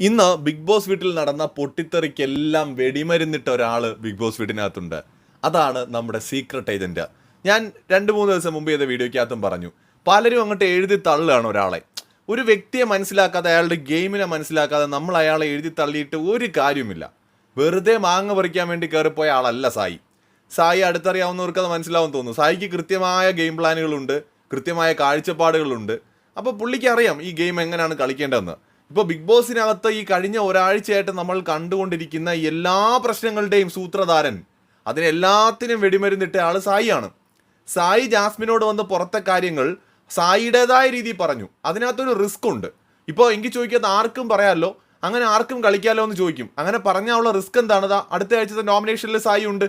ഇന്ന് big boss വീട്ടിൽ നടന്ന പൊട്ടിത്തെറിക്കെല്ലാം വെടിമരുന്നിട്ട ഒരാൾ ബിഗ് ബോസ് വീട്ടിനകത്തുണ്ട് അതാണ് നമ്മുടെ സീക്രട്ട് ഏജന്റ് ഞാൻ രണ്ട് മൂന്ന് ദിവസം മുമ്പ് ചെയ്ത വീഡിയോയ്ക്കകത്തും പറഞ്ഞു പലരും അങ്ങോട്ട് എഴുതി തള്ളുകയാണ് ഒരാളെ. ഒരു വ്യക്തിയെ മനസ്സിലാക്കാതെ അയാളുടെ ഗെയിമിനെ മനസ്സിലാക്കാതെ നമ്മൾ അയാളെ എഴുതി തള്ളിയിട്ട് ഒരു കാര്യമില്ല വെറുതെ മാങ്ങ പറിക്കാൻ വേണ്ടി കയറിപ്പോയ ആളല്ല സായി. സായി അടുത്തറിയാവുന്നവർക്ക് അത് മനസ്സിലാവും തോന്നുന്നു. സായിക്ക് കൃത്യമായ ഗെയിം പ്ലാനുകളുണ്ട് കൃത്യമായ കാഴ്ചപ്പാടുകളുണ്ട്. അപ്പോൾ പുള്ളിക്ക് അറിയാം ഈ ഗെയിം എങ്ങനെയാണ് കളിക്കേണ്ടതെന്ന്. ഇപ്പോൾ ബിഗ് ബോസിനകത്ത് ഈ കഴിഞ്ഞ ഒരാഴ്ചയായിട്ട് നമ്മൾ കണ്ടുകൊണ്ടിരിക്കുന്ന എല്ലാ പ്രശ്നങ്ങളുടെയും സൂത്രധാരൻ അതിനെല്ലാത്തിനും വെടിമരുന്നിട്ട ആൾ സായിയാണ് സായി ജാസ്മിനോട് വന്ന് പുറത്തെ കാര്യങ്ങൾ സായിയുടേതായ രീതിയിൽ പറഞ്ഞു. അതിനകത്തൊരു റിസ്ക് ഉണ്ട്. ഇപ്പോൾ എനിക്ക് ചോദിക്കാത്ത ആർക്കും പറയാമല്ലോ അങ്ങനെ ആർക്കും കളിക്കാമല്ലോ എന്ന് ചോദിക്കും. അങ്ങനെ പറഞ്ഞാലുള്ള റിസ്ക് എന്താണ്? അടുത്ത ആഴ്ചത്തെ നോമിനേഷനിൽ സായി ഉണ്ട്.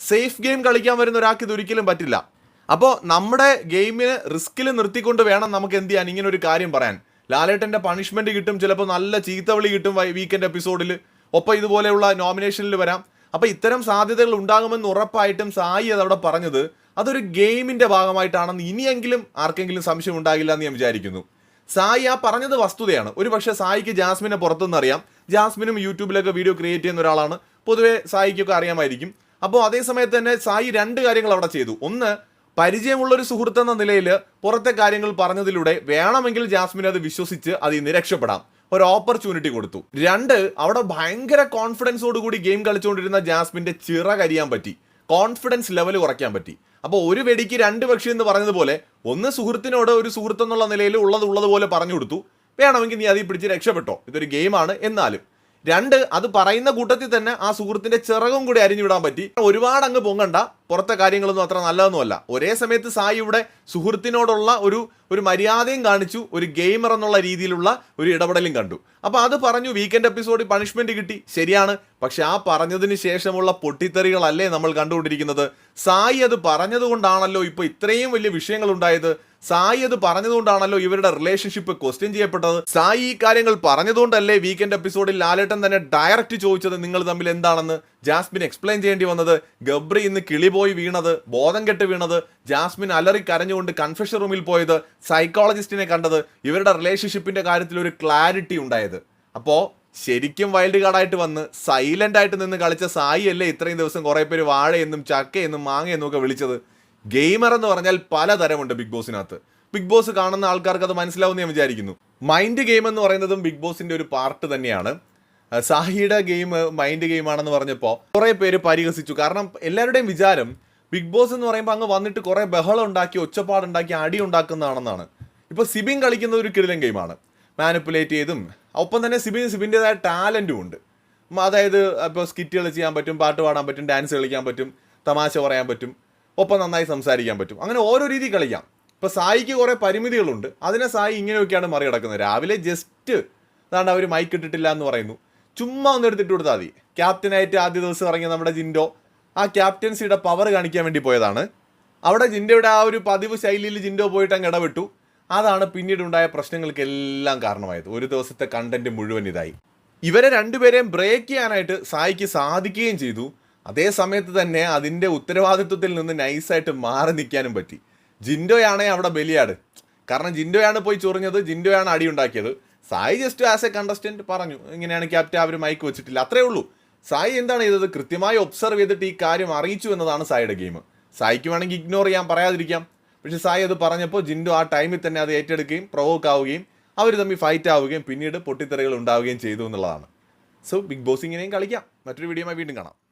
സേഫ് ഗെയിം കളിക്കാൻ വരുന്ന ഒരാൾക്ക് ഇത് ഒരിക്കലും പറ്റില്ല. അപ്പോൾ നമ്മുടെ ഗെയിമിന് റിസ്കിൽ നിർത്തിക്കൊണ്ട് വേണം നമുക്ക് എന്ത് ചെയ്യാൻ ഇങ്ങനെ ഒരു കാര്യം പറയാൻ. ലാലേട്ടന്റെ പണിഷ്മെന്റ് കിട്ടും ചിലപ്പോൾ നല്ല ചീത്തവിളി കിട്ടും വീക്കെൻഡ് എപ്പിസോഡിൽ ഒപ്പം ഇതുപോലെയുള്ള നോമിനേഷനിൽ വരാം. അപ്പോൾ ഇത്തരം സാധ്യതകൾ ഉണ്ടാകുമെന്ന് ഉറപ്പായിട്ടും സായി അതവിടെ പറഞ്ഞത് അതൊരു ഗെയിമിന്റെ ഭാഗമായിട്ടാണെന്ന് ഇനിയെങ്കിലും ആർക്കെങ്കിലും സംശയം ഉണ്ടാകില്ല എന്ന് ഞാൻ വിചാരിക്കുന്നു. സായി ആ പറഞ്ഞത് വസ്തുതയാണ്. ഒരു പക്ഷേ സായിക്ക് ജാസ്മിനെ പുറത്തുനിന്ന് അറിയാം. ജാസ്മിനും യൂട്യൂബിലൊക്കെ വീഡിയോ ക്രിയേറ്റ് ചെയ്യുന്ന ഒരാളാണ്. പൊതുവെ സായിക്കൊക്കെ അറിയാമായിരിക്കും. അപ്പോൾ അതേസമയത്ത് തന്നെ സായി രണ്ട് കാര്യങ്ങൾ അവിടെ ചെയ്തു. ഒന്ന് പരിചയമുള്ള ഒരു സുഹൃത്ത് എന്ന നിലയിൽ പുറത്തെ കാര്യങ്ങൾ പറഞ്ഞതിലൂടെ വേണമെങ്കിൽ ജാസ്മിൻ അത് വിശ്വസിച്ച് അതിൽ നിന്ന് രക്ഷപ്പെടാം. ഒരു ഓപ്പർച്യൂണിറ്റി കൊടുത്തു. രണ്ട് അവിടെ ഭയങ്കര കോൺഫിഡൻസോട് കൂടി ഗെയിം കളിച്ചുകൊണ്ടിരുന്ന ജാസ്മിന്റെ ചിറ കരിയാൻ പറ്റി. കോൺഫിഡൻസ് ലെവൽ കുറയ്ക്കാൻ പറ്റി. അപ്പോൾ ഒരു വെടിക്ക് രണ്ട് പക്ഷി എന്ന് പറഞ്ഞതുപോലെ ഒന്ന് സുഹൃത്തിനോട് ഒരു സുഹൃത്തെന്നുള്ള നിലയിൽ ഉള്ളത് ഉള്ളതുപോലെ പറഞ്ഞു കൊടുത്തു. വേണമെങ്കിൽ നീ അതിൽ പിടിച്ച് രക്ഷപ്പെട്ടോ. ഇതൊരു ഗെയിമാണ് എന്നാലും. രണ്ട് അത് പറയുന്ന കൂട്ടത്തിൽ തന്നെ ആ സുഹൃത്തിന്റെ ചിറകും കൂടി അരിഞ്ഞുവിടാൻ പറ്റി. ഒരുപാട് അങ്ങ് പൊങ്ങണ്ട. പുറത്തെ കാര്യങ്ങളൊന്നും അത്ര നല്ലതൊന്നുമല്ല. ഒരേ സമയത്ത് സായി ഇവിടെ സുഹൃത്തിനോടുള്ള ഒരു ഒരു മര്യാദയും കാണിച്ചു. ഒരു ഗെയിമർ എന്നുള്ള രീതിയിലുള്ള ഒരു ഇടപെടലും കണ്ടു. അപ്പോൾ അത് പറഞ്ഞു വീക്കെൻഡ് എപ്പിസോഡിൽ പണിഷ്മെന്റ് കിട്ടി. ശരിയാണ്. പക്ഷെ ആ പറഞ്ഞതിന് ശേഷമുള്ള പൊട്ടിത്തെറികളല്ലേ നമ്മൾ കണ്ടുകൊണ്ടിരിക്കുന്നത്? സായി അത് പറഞ്ഞതുകൊണ്ടാണല്ലോ ഇപ്പോൾ ഇത്രയും വലിയ വിഷയങ്ങൾ ഉണ്ടായത്. സായി അത് പറഞ്ഞതുകൊണ്ടാണല്ലോ ഇവരുടെ റിലേഷൻഷിപ്പ് ക്വസ്റ്റ്യൻ ചെയ്യപ്പെട്ടത്. സായി ഈ കാര്യങ്ങൾ പറഞ്ഞതുകൊണ്ടല്ലേ വീക്കെൻഡ് എപ്പിസോഡിൽ ലാലേട്ടൻ തന്നെ ഡയറക്റ്റ് ചോദിച്ചത് നിങ്ങൾ തമ്മിൽ എന്താണെന്ന്? ജാസ്മിൻ എക്സ്പ്ലെയിൻ ചെയ്യേണ്ടി വന്നത് ഗബ്രി ഇന്ന് കിളിപോയി വീണത് ബോധം കെട്ട് വീണത് ജാസ്മിൻ അലറി കരഞ്ഞുകൊണ്ട് കൺഫെഷൻ റൂമിൽ പോയത് സൈക്കോളജിസ്റ്റിനെ കണ്ടത് ഇവരുടെ റിലേഷൻഷിപ്പിന്റെ കാര്യത്തിൽ ഒരു ക്ലാരിറ്റി ഉണ്ടായത്. അപ്പോ ശരിക്കും വൈൽഡ് കാർഡായിട്ട് വന്ന് സൈലന്റ് ആയിട്ട് നിന്ന് കളിച്ച സായി അല്ലേ ഇത്രയും ദിവസം കുറേ പേര് വാഴയെന്നും ചക്കയെന്നും മാങ്ങയെന്നും ഒക്കെ വിളിച്ചത്? ഗെയിമർ എന്ന് പറഞ്ഞാൽ പലതരമുണ്ട് ബിഗ് ബോസിനകത്ത്. ബിഗ് ബോസ് കാണുന്ന ആൾക്കാർക്ക് അത് മനസ്സിലാവും ഞാൻ വിചാരിക്കുന്നു. മൈൻഡ് ഗെയിം എന്ന് പറയുന്നതും ബിഗ് ബോസിന്റെ ഒരു പാർട്ട് തന്നെയാണ്. സാഹിയുടെ ഗെയിം മൈൻഡ് ഗെയിം ആണെന്ന് പറഞ്ഞപ്പോൾ കുറേ പേര് പരിഹസിച്ചു. കാരണം എല്ലാവരുടെയും വിചാരം ബിഗ് ബോസ് എന്ന് പറയുമ്പോൾ അങ്ങ് വന്നിട്ട് കുറേ ബഹളം ഉണ്ടാക്കി ഒച്ചപ്പാടുണ്ടാക്കി അടി ഉണ്ടാക്കുന്നതാണെന്നാണ്. ഇപ്പോൾ സിബിൻ കളിക്കുന്ന ഒരു കിടിലൻ ഗെയിമാണ്. മാനിപ്പുലേറ്റ് ചെയ്തും ഒപ്പം തന്നെ സിബിൻ സിബിന്റെതായ ടാലന്റും ഉണ്ട്. അതായത് ഇപ്പോൾ സ്കിറ്റുകൾ ചെയ്യാൻ പറ്റും പാട്ട് പാടാൻ പറ്റും ഡാൻസ് കളിക്കാൻ പറ്റും തമാശ പറയാൻ പറ്റും. ഒപ്പം നന്നായി സംസാരിക്കാൻ പറ്റും. അങ്ങനെ ഓരോ രീതി കളിക്കാം. ഇപ്പോൾ സായിക്ക് കുറേ പരിമിതികളുണ്ട്. അതിനെ സായി ഇങ്ങനെയൊക്കെയാണ് മറികടക്കുന്നത്. രാവിലെ ജസ്റ്റ് അതാണ് അവർ മൈക്ക് ഇട്ടിട്ടില്ല എന്ന് പറയുന്നു. ചുമ്മാ ഒന്ന് എടുത്തിട്ട് കൊടുത്താൽ മതി. ക്യാപ്റ്റനായിട്ട് ആദ്യ ദിവസം ഇറങ്ങിയ നമ്മുടെ ജിൻഡോ ആ ക്യാപ്റ്റൻസിയുടെ പവർ കാണിക്കാൻ വേണ്ടി പോയതാണ്. അവിടെ ജിൻഡോയുടെ ആ ഒരു പതിവ് ശൈലിയിൽ ജിൻഡോ പോയിട്ട് അങ്ങ് ഇടപെട്ടു. അതാണ് പിന്നീട് ഉണ്ടായ പ്രശ്നങ്ങൾക്കെല്ലാം കാരണമായത്. ഒരു ദിവസത്തെ കണ്ടന്റ് മുഴുവൻ ഇതായി. ഇവരെ രണ്ടുപേരെയും ബ്രേക്ക് ചെയ്യാനായിട്ട് സായിക്ക് സാധിക്കുകയും ചെയ്തു. അതേ സമയത്ത് തന്നെ അതിന്റെ ഉത്തരവാദിത്വത്തിൽ നിന്ന് നൈസായിട്ട് മാറി നിൽക്കാനും പറ്റി. ജിൻഡോയാണേ അവിടെ ബലിയാട്. കാരണം ജിൻഡോയാണ് പോയി ചൊറിഞ്ഞത് ജിൻഡോയാണ് അടി ഉണ്ടാക്കിയത്. Sai just as a contestant പറഞ്ഞു. ഇങ്ങനെയാണ് ക്യാപ്റ്റൻ അവർ മൈക്ക് വെച്ചിട്ടില്ല. അത്രേ ഉള്ളൂ. സായി എന്താണ് ചെയ്തത്? കൃത്യമായി ഒബ്സർവ് ചെയ്തിട്ട് ഈ കാര്യം അറിയിച്ചു എന്നതാണ് സായിയുടെ ഗെയിം സായിക്ക് വേണമെങ്കിൽ ഇഗ്നോർ ചെയ്യാൻ പറയാതിരിക്കാം. പക്ഷേ സായി അത് പറഞ്ഞപ്പോൾ ജിൻഡോ ആ ടൈമിൽ തന്നെ അത് ഏറ്റെടുക്കുകയും പ്രൊവോക്ക് ആവുകയും അവർ തമ്മിൽ ഫൈറ്റ് ആവുകയും പിന്നീട് പൊട്ടിത്തെറികൾ ഉണ്ടാവുകയും ചെയ്തു എന്നുള്ളതാണ്. സോ ബിഗ് ബോസ് ഇങ്ങനെയും കളിക്കാം. മറ്റൊരു വീഡിയോമായി വീണ്ടും കാണാം.